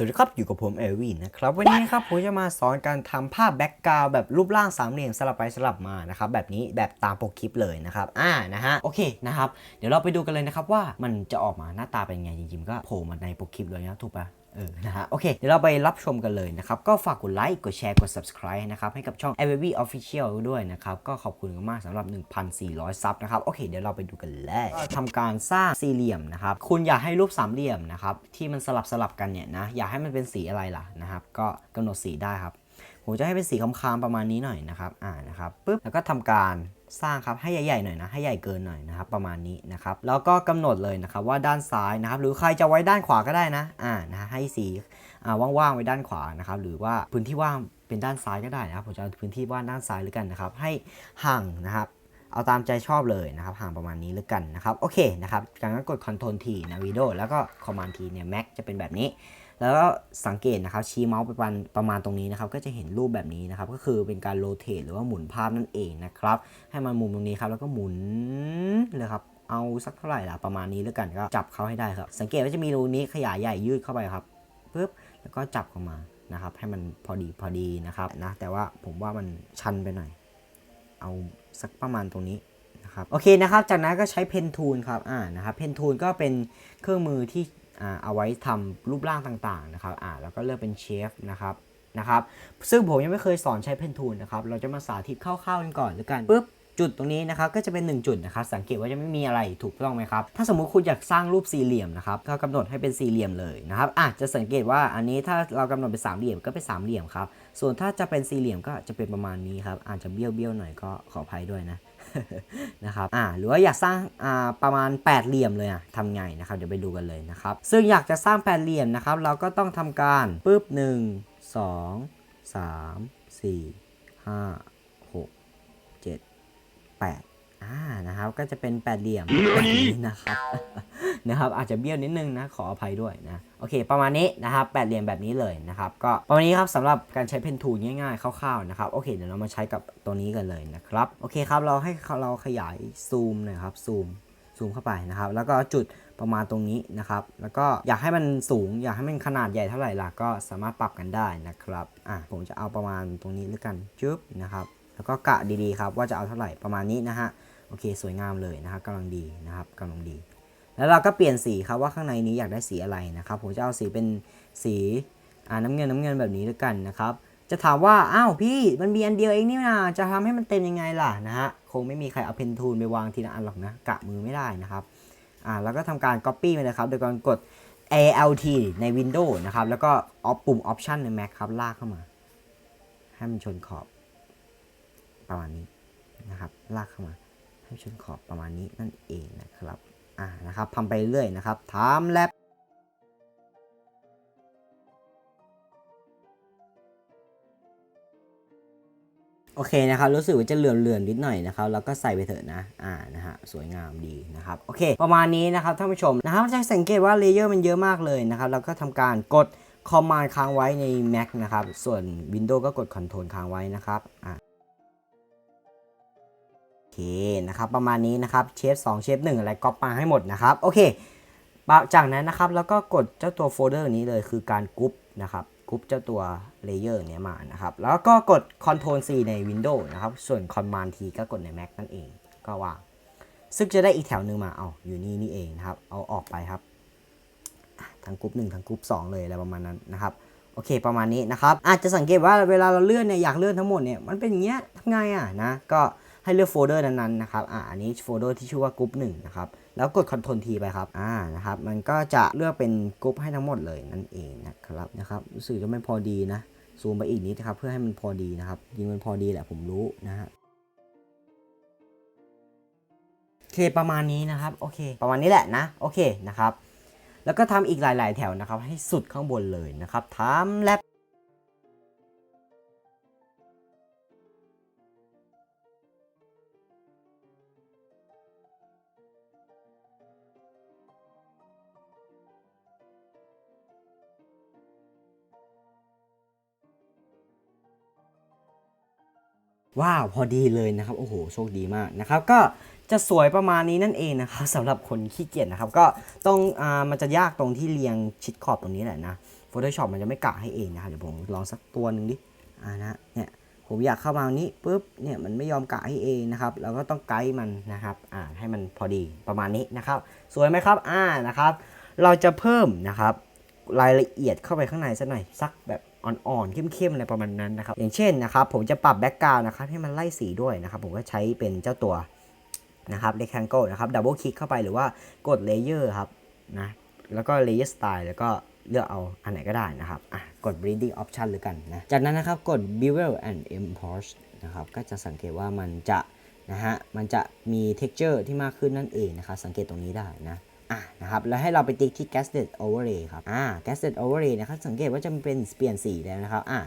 วัสดีครับอยู่กับผมเอลวินนะครับ วันนี้นะครับผมจะมาสอนการทำภาพแบ็กกราวแบบรูปร่างสามเหลี่ยมสลับไปสลับมานะครับแบบนี้แบบตามปกคลิปเลยนะครับอ่านะฮะโอเคนะครับเดี๋ยวเราไปดูกันเลยนะครับว่ามันจะออกมาหน้าตาเป็นไงจริงๆก็โผล่มาในปกคลิปเลยนะถูกปะ เออนะฮะโอเค เดี๋ยวเราไปรับชมกันเลยนะครับ ก็ฝากกดไลค์กดแชร์กด subscribe นะครับให้กับช่อง a v v Official ด้วยนะครับ ก็ขอบคุณมากสำหรับ 1,400 ซับนะครับ โอเค เดี๋ยวเราไปดูกันเลยทำการสร้างสี่เหลี่ยมนะครับ คุณอยากให้รูปสามเหลี่ยมนะครับ ที่มันสลับสลับกันเนี่ยนะ อยากให้มันเป็นสีอะไรล่ะนะครับ ก็กำหนดสีได้ครับ ผมจะให้เป็นสีคำๆประมาณนี้หน่อยนะครับอ่านะครับปุ๊บแล้วก็ทำการ สร้างครับให้ใหญ่ๆหน่อยนะให้ใหญ่เกินหน่อยนะครับประมาณนี้นะครับแล้วก็กำหนดเลยนะครับว่าด้านซ้ายนะครับหรือใครจะไว้ด้านขวาก็ได้นะอ่านะให้สีว่างๆไว้ด้านขวานะครับหรือว่าพื้นที่ว่างเป็นด้านซ้ายก็ได้นะครับผมจะเอาพื้นที่ว่างด้านซ้ายหรือกันนะครับให้ห่างนะครับ เอาตามใจชอบเลยนะครับ ห่างประมาณนี้หรือกันนะครับ โอเคนะครับจากนั้นกด Ctrl T นะวิดีโอแล้วก็ Command T เนี่ย Mac จะเป็นแบบนี้ แล้วก็สังเกตนะครับชี้เมาส์ไปประมาณประมาณตรงนี้นะครับ ก็จะเห็นรูปแบบนี้นะครับ ก็คือเป็นการโรเตทหรือว่าหมุนภาพนั่นเองนะครับ ให้มันมุมตรงนี้ครับ แล้วก็หมุนเลยครับเอาสักเท่าไหร่ล่ะประมาณนี้แล้วกันก็จับเขาให้ได้ครับ สังเกตว่าจะมีรูนี้ขยายใหญ่ยืดเข้าไปครับปึ๊บแล้วก็จับเข้ามานะครับ ให้มันพอดีพอดีนะครับนะแต่ว่าผมว่ามันชันไปหน่อย เอาสักประมาณตรงนี้นะครับโอเคนะครับจากนั้นก็ใช้เพนทูลครับอ่านะครับเพนทูลก็เป็นเครื่องมือที่อ่าเอาไว้ทำรูปร่างต่างๆนะครับอ่าแล้วก็เลือกเป็นเชฟนะครับนะครับซึ่งผมยังไม่เคยสอนใช้เพนทูลนะครับเราจะมาสาธิตคร่าวๆกันก่อนแล้วกันปุ๊บ จุดตรงนี้นะครับก็จะเป็น 1 จุดนะครับสังเกตว่าจะไม่มีอะไรถูกต้องไหมครับถ้าสมมุติคุณอยากสร้างรูปสี่เหลี่ยมนะครับก็กำหนดให้เป็นสี่เหลี่ยมเลยนะครับอาจจะสังเกตว่าอันนี้ถ้าเรากำหนดเป็นสามเหลี่ยมก็เป็นสามเหลี่ยมครับส่วนถ้าจะเป็นสี่เหลี่ยมก็จะเป็นประมาณนี้ครับอาจจะเบี้ยวเบี้ยวหน่อยก็ขออภัยด้วยนะนะครับอ่าหรือว่าอยากสร้างอ่าประมาณ 8 เหลี่ยมเลยอะทำไงนะครับเดี๋ยวไปดูกันเลยนะครับซึ่งอยากจะสร้าง 8 เหลี่ยมนะครับเราก็ต้องทำการปึ๊บ1 2 3 4 5 8อ่านะครับก็จะเป็นแปดเหลี่ยมแบบนี้นะครับนะครับอาจจะเบี้ยวนิดนึงนะขออภัยด้วยนะโอเค ประมาณนี้นะครับแปดเหลี่ยมแบบนี้เลยนะครับก็ประมาณนี้ครับสำหรับการใช้เพนทูลง่ายๆคร่าวๆนะครับโอเคเดี๋ยวเรามาใช้กับตัวนี้กันเลยนะครับโอเคครับเราให้เราขยายซูมหน่อยครับซูมซูมเข้าไปนะครับ แล้วก็จุดประมาณตรงนี้นะครับ แล้วก็อยากให้มันสูง อยากให้มันขนาดใหญ่เท่าไหร่ล่ะก็สามารถปรับกันได้นะครับอะผมจะเอาประมาณตรงนี้แล้วกันจึ๊บนะครับ แล้วก็กะดีๆครับว่าจะเอาเท่าไหร่ประมาณนี้นะฮะโอเค สวยงามเลยนะครับกำลังดีนะครับกำลังดี แล้วเราก็เปลี่ยนสีครับว่าข้างในนี้อยากได้สีอะไรนะครับผมจะเอาสีเป็นสีอ่าน้ำเงินน้ำเงินแบบนี้ด้วยกันนะครับจะถามว่า อ้าวพี่มันมีอันเดียวเองนี่นะจะทำให้มันเต็มยังไงล่ะนะฮะคงไม่มีใครเอาเพนทูลไปวางทีละอันหรอกนะกะมือไม่ได้นะครับอ่าแล้วก็ทำการ Copy ไปเลยครับ โดยการกด ALT ใน Windows นะครับ แล้วก็ออปุ่ม Option ใน Mac ครับ ลากเข้ามา ให้มันชนขอบ ประมาณนี้นะครับ ลากเข้ามาให้ชนขอบประมาณนี้นั่นเองนะครับ อ่า นะครับทำไปเรื่อยนะครับทำแลบโอเคนะครับ รู้สึกว่าจะเหลื่อมเลื่อนนิดหน่อยนะครับ แล้วก็ใส่ไปเถอะนะ อ่า นะฮะ สวยงามดีนะครับ โอเค ประมาณนี้นะครับท่านผู้ชมนะครับจะสังเกตว่าเลเยอร์มันเยอะมากเลยนะครับ แล้วก็ทำการกด Command ค้างไว้ใน Mac นะครับ ส่วน Windows ก็กด Control ค้างไว้นะครับ อ่า เคนะครับประมาณนี้นะครับเชฟ2เชฟ1อะไรก๊อปมาให้หมดนะครับโอเคจากนั้นนะครับแล้วก็กดเจ้าตัวโฟลเดอร์นี้เลยคือการกรุ๊ปนะครับกรุ๊ปเจ้าตัวเลเยอร์เนี้ยมานะครับแล้วก็กด Ctrl C ใน Windows นะครับส่วน Command T ก็กดใน Mac นั่นเองก็วางซึ่งจะได้อีกแถวหนึ่งมาเอาอยู่นี่นี่เองนะครับเอาออกไปครับทั้งกรุ๊ป1ทั้งกรุ๊ป2เลยอะไรประมาณนั้นนะครับโอเคประมาณนี้นะครับอาจจะสังเกตว่าเวลาเราเลื่อนเนี่ยอยากเลื่อนทั้งหมดเนี่ยมันเป็นอย่างเงี้ยทำไงอะนะก็ ให้เลือกโฟลเดอร์นั้นๆนะครับอ่าอันนี้โฟลเดอร์ที่ชื่อว่ากรุ๊ปหนึ่งนะครับแล้วกด Ctrl T ไปครับอ่านะครับมันก็จะเลือกเป็นกรุ๊ปให้ทั้งหมดเลยนั่นเองนะครับนะครับรู้สึกจะไม่พอดีนะซูมไปอีกนิดนะครับเพื่อให้มันพอดีนะครับจริงมันพอดีแหละผมรู้นะฮะโอเคประมาณนี้นะครับโอเค ประมาณนี้แหละนะโอเคนะครับแล้วก็ทำอีกหลาย ๆ แถวนะครับให้สุดข้างบนเลยนะครับทำแลบ ว้าวพอดีเลยนะครับโอ้โหโชคดีมากนะครับก็จะสวยประมาณนี้นั่นเองนะครับสำหรับคนขี้เกียจนะครับก็ต้องอ่ามันจะยากตรงที่เรียงชิดขอบตรงนี้แหละนะ Photoshop มันจะไม่กะให้เองนะครับเดี๋ยวผมลองสักตัวหนึ่งดิอ่านะเนี่ยผมอยากเข้ามาตรงนี้ปุ๊บเนี่ยมันไม่ยอมกะให้เองนะครับเราก็ต้องไกด์มันนะครับอ่าให้มันพอดีประมาณนี้นะครับ สวยไหมครับอ่านะครับ เราจะเพิ่มนะครับ รายละเอียดเข้าไปข้างในสักหน่อยสักแบบอ่อนๆเข้มๆอะไรประมาณนั้นนะครับ อย่างเช่นนะครับ ผมจะปรับแบ็กกราวน์นะครับให้มันไล่สีด้วยนะครับ ผมก็ใช้เป็นเจ้าตัวนะครับ rectangle นะครับ ดับเบิลคลิกเข้าไปหรือว่ากดเลเยอร์ครับนะแล้วก็ layer style แล้วก็เลือกเอาอันไหนก็ได้นะครับอะกด breeding option หรือกันนะ จากนั้นนะครับกด bevel and import นะครับก็จะสังเกตว่ามันจะนะฮะมันจะมี texture ที่มากขึ้นนั่นเองนะครับสังเกตตรงนี้ได้นะ อะนะครับแล้วให้เราไปติ๊กที่ gasket overlay ครับอ่า gasket overlay นะครับสังเกตว่าจะเป็นเปลี่ยนสีแล้วนะครับอ่า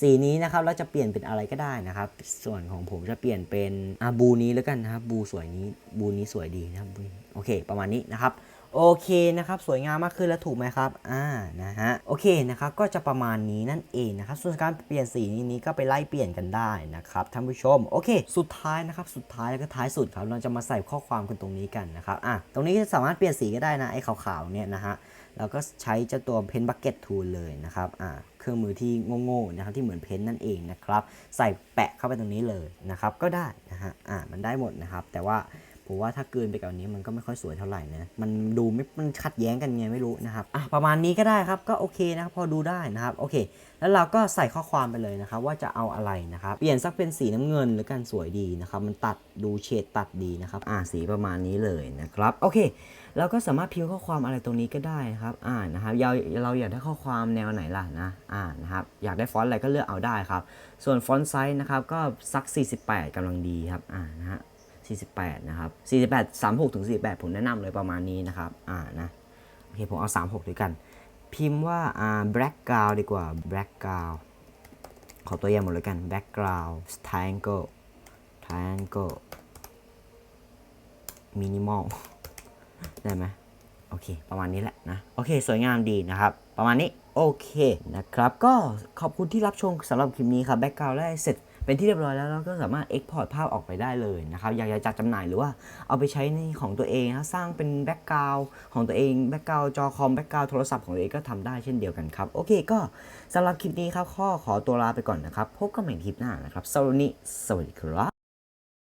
สีนี้นะครับเราจะเปลี่ยนเป็นอะไรก็ได้นะครับ ส่วนของผมจะเปลี่ยนเป็นอ่าบูนี้แล้วกันนะครับบูสวยนี้บูนี้สวยดีนะครับบูนี้โอเค ประมาณนี้นะครับ โอเคนะครับสวยงามมากขึ้นแล้วถูกไหมครับอ่านะฮะโอเคนะครับก็จะประมาณนี้นั่นเองนะครับส่วนการเปลี่ยนสีนี้ก็ไปไล่เปลี่ยนกันได้นะครับท่านผู้ชมโอเค สุดท้ายนะครับสุดท้ายแล้วก็ท้ายสุดครับเราจะมาใส่ข้อความกันตรงนี้กันนะครับอะตรงนี้สามารถเปลี่ยนสีก็ได้นะไอ้ขาวๆเนี่ยนะฮะเราก็ใช้เจ้าตัว Pen Bucket Tool เลยนะครับอ่าเครื่องมือที่โง่ๆนะครับที่เหมือนเพนนั่นเองนะครับใส่แปะเข้าไปตรงนี้เลยนะครับก็ได้นะฮะอ่ามันได้หมดนะครับแต่ว่า ผมว่าถ้าเกินไปกว่านี้มันก็ไม่ค่อยสวยเท่าไหร่นะมันดูไม่มันขัดแย้งกันไงไม่รู้นะครับอะประมาณนี้ก็ได้ครับก็โอเคนะครับพอดูได้นะครับโอเค แล้วเราก็ใส่ข้อความไปเลยนะครับว่าจะเอาอะไรนะครับเปลี่ยนสักเป็นสีน้ำเงินหรือกันสวยดีนะครับมันตัดดูเฉดตัดดีนะครับอ่าสีประมาณนี้เลยนะครับโอเคเราก็สามารถพิมพ์ข้อความอะไรตรงนี้ก็ได้นะครับอ่านะครับเราเราอยากได้ข้อความแนวไหนล่ะนะอ่านะครับอยากได้ฟอนต์อะไรก็เลือกเอาได้ครับส่วนฟอนต์ไซส์นะครับก็สัก 48กำลังดีครับอ่านะฮะ 48 นะครับ 48 36 ถึง 48 ผมแนะนำเลยประมาณนี้นะครับ อ่า นะ โอเค ผมเอา 36 ด้วยกัน พิมพ์ว่า อ่า background ดีกว่า background ขอตัวอย่างหมดเลยกัน background triangle triangle minimal ได้ไหมโอเค ประมาณนี้แหละนะ โอเค สวยงามดีนะครับ ประมาณนี้ โอเค นะครับ ก็ขอบคุณที่รับชมสำหรับคลิปนี้ครับ background ได้เสร็จ เป็นที่เรียบร้อยแล้วเราก็สามารถ export ภาพออกไปได้เลยนะครับอยากจะจัดจำหน่ายหรือว่าเอาไปใช้ในของตัวเองนะสร้างเป็นแบ็กกราวของตัวเองแบ็กกราวจอคอมแบ็กกราวโทรศัพท์ของตัวเองก็ทำได้เช่นเดียวกันครับ โอเคก็สำหรับคลิปนี้ครับข้อขอตัวลาไปก่อนนะครับ พบกันใหม่คลิปหน้านะครับสวัสดีสวัสดีครับ